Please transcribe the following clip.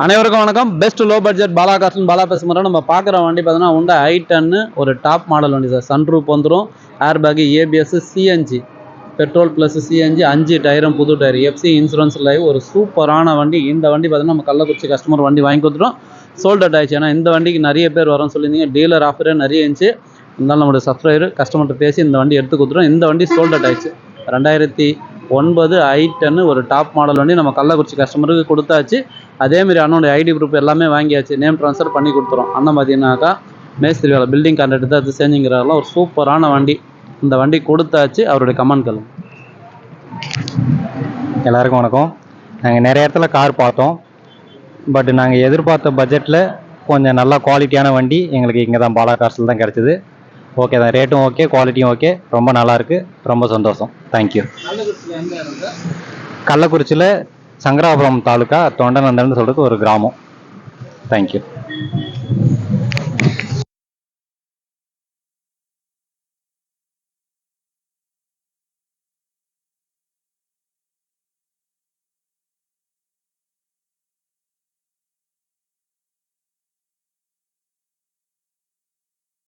அனைவருக்கும் வணக்கம். Best low budget Bala காசன் பாலா பேசுகிறோம் நம்ம பார்க்குற வண்டி பார்த்தீங்கன்னா உண்டா ஐ டென்னு ஒரு டாப் மாடல் வண்டி சார். சன்ரூப் வந்துடும் air bag ABS CNG petrol plus CNG அஞ்சு டயரும் புது டயர் எஃப்சி இன்சூரன்ஸ் லைவ் ஒரு சூப்பரான வண்டி. இந்த வண்டி பார்த்தீங்கன்னா நம்ம கள்ளக்குறிச்சி கஸ்டமர் வண்டி வாங்கி கொடுத்துட்டோம். சோல்ட் அவுட் ஆயிடுச்சு. ஏன்னா இந்த வண்டிக்கு நிறைய பேர் வரோம்னு சொல்லியிருந்தீங்க. டீலர் ஆஃபரே நிறைய இருந்துச்சு. இருந்தாலும் நம்மளுடைய சப்ஸ்கிரைபர் கஸ்டமர்கிட்ட பேசி இந்த வண்டி எடுத்து கொடுத்துருவோம் இந்த வண்டி சோல்ட் அவுட் ஆயிடுச்சு. ரெண்டாயிரத்தி ஒன்பது ஐ டென்னு ஒரு டாப் மாடல் வண்டி நம்ம கள்ளக்குறிச்சி கஸ்டமருக்கு கொடுத்தாச்சு. அதேமாரி அண்ணனுடைய ஐடி ப்ரூஃப் எல்லாமே வாங்கியாச்சு. நேம் ட்ரான்ஸ்ஃபர் பண்ணி கொடுத்துரும் அண்ணன் பார்த்தீங்கன்னாக்கா மேஸ்திரி வேலை பில்டிங் கான்ட்ராக்ட் தான் அது செஞ்சுங்கிறாரெல்லாம் ஒரு சூப்பரான வண்டி. இந்த வண்டி கொடுத்தாச்சு. அவருடைய கமெண்ட்கள் எல்லாருக்கும் வணக்கம். நாங்கள் நிறைய இடத்துல கார் பார்த்தோம். பட் நாங்கள் எதிர்பார்த்த பட்ஜெட்டில் கொஞ்சம் நல்லா குவாலிட்டியான வண்டி எங்களுக்கு இங்கே தான் பாலா காசில் தான் கிடச்சிது. ஓகே தான் ரேட்டும் ஓகே குவாலிட்டியும் ஓகே ரொம்ப நல்லா இருக்கு ரொம்ப சந்தோஷம். தேங்க்யூ கள்ளக்குறிச்சியில் சங்கராபுரம் தாலுக்கா தொண்டநந்தன் சொல்கிறது ஒரு கிராமம். தேங்க்யூ